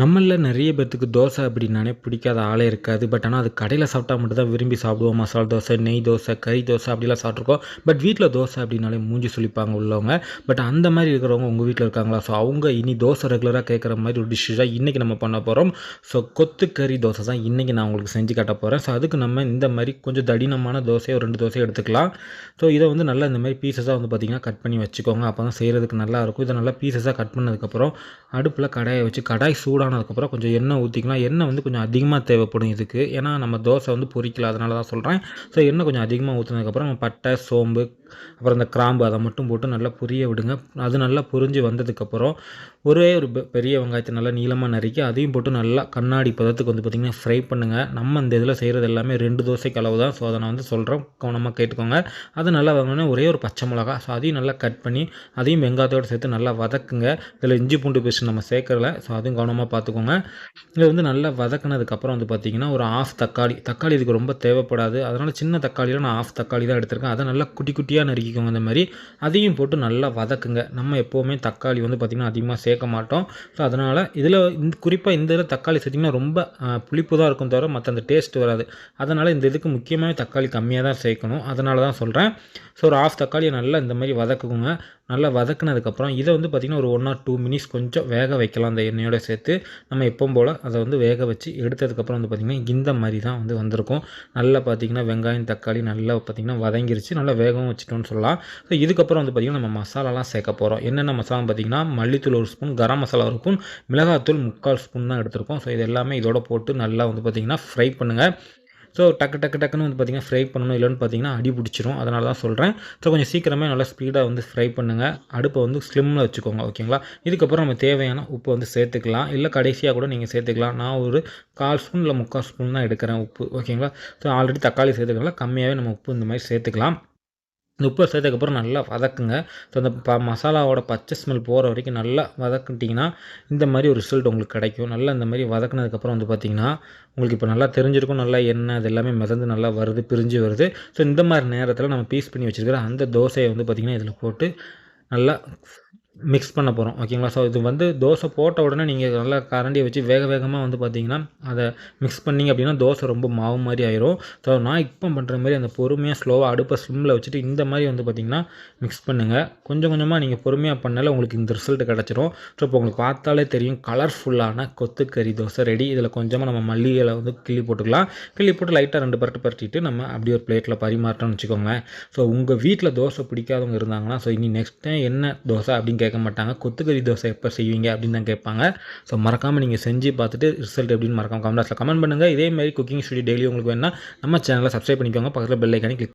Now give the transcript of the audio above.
நம்மளில் நிறைய பேர்த்துக்கு தோசை அப்படின்னாலே பிடிக்காத ஆளே இருக்காது. பட் ஆனால் அது கடையில் சாப்பிட்டா மட்டும் தான் விரும்பி சாப்பிடுவோம். மசாலா தோசை நெய் தோசை கறி தோசை அப்படிலாம் சாப்பிட்ருக்கோம் பட் வீட்டில் தோசை அப்படின்னாலே மூஞ்சி சொல்லிப்பாங்க உள்ளவங்க. பட் அந்த மாதிரி இருக்கிறவங்க உங்கள் வீட்டில் இருக்காங்களா? ஸோ அவங்க இனி தோசை ரெகுலராக கேட்குற மாதிரி ஒரு டிஷ்ஷு தான் இன்றைக்கி நம்ம பண்ண போகிறோம் ஸோ கொத்து கறி தோசை தான் இன்றைக்கி நான் உங்களுக்கு செஞ்சு காட்ட போகிறேன் ஸோ அதுக்கு நம்ம இந்த மாதிரி கொஞ்சம் தடினமான தோசையை ஒரு ரெண்டு தோசையை எடுத்துக்கலாம். ஸோ இதை வந்து நல்லா இந்த மாதிரி பீசஸாக வந்து பார்த்திங்கன்னா கட் பண்ணி வச்சுக்கோங்க. அப்போ தான் செய்கிறதுக்கு நல்லாயிருக்கும் இதை நல்லா பீசஸாக கட் பண்ணதுக்கப்புறம் அடுப்பில் கடாயை வச்சு கடாய் சூடாக சூடானதுக்கப்புறம் கொஞ்சம் எண்ணெய் ஊற்றிக்கலாம் எண்ணெய் வந்து கொஞ்சம் அதிகமாக தேவைப்படும் இதுக்கு. ஏன்னா நம்ம தோசை வந்து பொறிக்கல அதனால தான் சொல்கிறேன் ஸோ எண்ணெய் கொஞ்சம் அதிகமாக ஊற்றினதுக்கப்புறம் நம்ம பட்டை சோம்பு அப்புறம் இந்த கிராம்பு அதை மட்டும் போட்டு நல்லா புரிய விடுங்க. அது நல்லா புரிஞ்சு வந்ததுக்கப்புறம் ஒரே ஒரு பெரிய வெங்காயத்தை நல்லா நீளமாக நறுக்கி அதையும் போட்டு நல்லா கண்ணாடி பதத்துக்கு வந்து பார்த்திங்கன்னா ஃப்ரை பண்ணுங்கள் நம்ம இந்த இதில் செய்கிறது எல்லாமே ரெண்டு தோசைக்கு அளவு தான். ஸோ அதை நான் வந்து சொல்கிறேன் கவனமாக கேட்டுக்கோங்க. அது நல்லா வாங்கினோன்னே ஒரே ஒரு பச்சை மிளகா. ஸோ அதையும் நல்லா கட் பண்ணி அதையும் வெங்காயத்தோடு சேர்த்து நல்லா வதக்குங்க. இதில் இஞ்சி பூண்டு பேஸ்ட் நம்ம சேர்க்கல ஸோ அதையும் கவனமாக பார்த்துக்கோங்க. இதை வந்து நல்லா வதக்கினதுக்கப்புறம் வந்து பார்த்திங்கன்னா ஒரு ஆஃப் தக்காளி. தக்காளி இதுக்கு ரொம்ப தேவைப்படாது. அதனால் சின்ன தக்காளியில் நான் ஆஃப் தக்காளி தான் எடுத்திருக்கேன். அதை நல்லா குட்டி குட்டியாக நறுக்கிக்கோங்க இந்த மாதிரி. அதையும் போட்டு நல்லா வதக்குங்க. நம்ம எப்போவுமே தக்காளி வந்து பார்த்திங்கன்னா அதிகமாக சேர்க்க மாட்டோம். ஸோ அதனால் இதில் இந்த குறிப்பாக இந்த இதில் தக்காளி சேர்த்திங்கன்னா ரொம்ப புளிப்பு தான் இருக்கும் தவிர மற்ற அந்த டேஸ்ட் வராது. அதனால் இந்த இதுக்கு முக்கியமாகவே தக்காளி கம்மியாக தான் சேர்க்கணும். அதனால தான் சொல்கிறேன் ஸோ ஒரு ஆஃப் தக்காளியை நல்லா இந்த மாதிரி வதக்குங்க. நல்லா வதக்குனதுக்கப்புறம் இதை வந்து பார்த்திங்கன்னா ஒரு ஒன் ஆர் டூ மினிட்ஸ் கொஞ்சம் வேக வைக்கலாம் அந்த எண்ணெயோட சேர்த்து. நம்ம எப்பவும் போல் அதை வந்து வேக வச்சு எடுத்ததுக்கப்புறம் வந்து பார்த்திங்கன்னா இந்த மாதிரி தான் வந்து வந்திருக்கும். நல்லா பார்த்திங்கன்னா வெங்காயம் தக்காளி நல்லா பார்த்திங்கன்னா வதங்கிருச்சு. நல்லா வேகவும் வச்சுட்டோம்னு சொல்லலாம். ஸோ இதுக்கப்புறம் வந்து பார்த்திங்கன்னா நம்ம மசாலாலாம் சேர்க்க போகிறோம் என்னென்ன மசாலா பார்த்திங்கன்னா மல்லித்தூள் ஒரு ஸ்பூன் கரம் மசாலா ஒரு ஸ்பூன் மிளகாத்தூள் முக்கால் ஸ்பூன் தான் எடுத்திருக்கோம். ஸோ இது எல்லாமே இதோட போட்டு நல்லா வந்து பார்த்திங்கன்னா ஃப்ரை பண்ணுங்கள் ஸோ டக்கு டக்கு டக்குன்னு வந்து பார்த்திங்கன்னா ஃப்ரை பண்ணணும் இல்லைன்னு பார்த்தீங்கன்னா அடி பிடிச்சிரும். அதனால தான் சொல்கிறேன் ஸோ கொஞ்சம் சீக்கிரமே நல்லா ஸ்பீடாக வந்து ஃப்ரை பண்ணுங்கள் அடுப்பை வந்து ஸ்லிம்மில் வச்சுக்கோங்க ஓகேங்களா இதுக்கப்புறம் நம்ம தேவையான உப்பு வந்து சேர்த்துக்கலாம். இல்லை கடைசியாக கூட நீங்கள் சேர்த்துக்கலாம். நான் ஒரு கால் ஸ்பூன் இல்லை முக்கால் ஸ்பூன் தான் எடுக்கிறேன் உப்பு ஓகேங்களா ஸோ ஆல்ரெடி தக்காளி சேர்த்துக்கலாம் கம்மியாகவே நம்ம உப்பு இந்த மாதிரி சேர்த்துக்கலாம். உப்பு சேர்த்ததுக்கப்புறம் நல்லா வதக்குங்க. ஸோ அந்த ப மசாலாவோட பச்சை ஸ்மெல் போகிற வரைக்கும் நல்லா வதக்கிட்டிங்கன்னா இந்த மாதிரி ஒரு ரிசல்ட் உங்களுக்கு கிடைக்கும். நல்லா இந்த மாதிரி வதக்குனதுக்கப்புறம் வந்து பார்த்திங்கன்னா உங்களுக்கு இப்போ நல்லா தெரிஞ்சிருக்கும். நல்லா எண்ணெய் அது எல்லாமே மிதந்து நல்லா வருது பிரிஞ்சு வருது. ஸோ இந்த மாதிரி நேரத்தில் நம்ம பீஸ் பண்ணி வச்சுருக்கிற அந்த தோசையை வந்து பார்த்திங்கன்னா இதில் போட்டு நல்லா மிக்ஸ் பண்ண போகிறோம் ஓகேங்களா ஸோ இது வந்து தோசை போட்ட உடனே நீங்கள் நல்லா கரண்டியை வச்சு வேக வேகமாக வந்து பார்த்தீங்கன்னா அதை மிக்ஸ் பண்ணிங்க அப்படின்னா தோசை ரொம்ப மாவு மாதிரி ஆயிரும். ஸோ நான் இப்போ பண்ணுற மாதிரி அந்த பொறுமையாக ஸ்லோவாக அடுப்பை ஸ்லிம்மில் வச்சுட்டு இந்த மாதிரி வந்து பார்த்திங்கன்னா மிக்ஸ் பண்ணுங்கள் கொஞ்சம் கொஞ்சமாக நீங்கள் பொறுமையாக பண்ணலை உங்களுக்கு இந்த ரிசல்ட் கிடச்சிரும். ஸோ இப்போ உங்களுக்கு பார்த்தாலே தெரியும் கலர்ஃபுல்லான கொத்துக்கறி தோசை ரெடி இதில் கொஞ்சமாக நம்ம மல்லிகளை வந்து கிள்ளி போட்டுக்கலாம். கிள்ளி போட்டு லைட்டாக ரெண்டு பரட்டு பரட்டிட்டு நம்ம அப்படி ஒரு பிளேட்டில் பரிமாற்றோம்னு வச்சுக்கோங்க ஸோ உங்கள் வீட்டில் தோசை பிடிக்காதவங்க இருந்தாங்கன்னா ஸோ இனி நெக்ஸ்ட் டைம் என்ன தோசை அப்படின்னு கேட்க மாட்டாங்க கொத்துக்கறி தோசை எப்போ செய்வீங்க அப்படின்னு தான் கேட்பாங்க. ஸோ மறக்காமல் நீங்கள் செஞ்சு பார்த்துட்டு ரிசல்ட் எப்படின்னு மறக்காமல் கமெண்ட்ஸில் கமெண்ட் பண்ணுங்கள் இதேமாதிரி குக்கிங் ஸ்டுடியோ டெய்லி உங்களுக்கு வேணால் நம்ம சேனலை சப்ஸ்கிரைப் பண்ணிக்கோங்க. பக்கத்தில் பெல் ஐக்கானே கிளிக்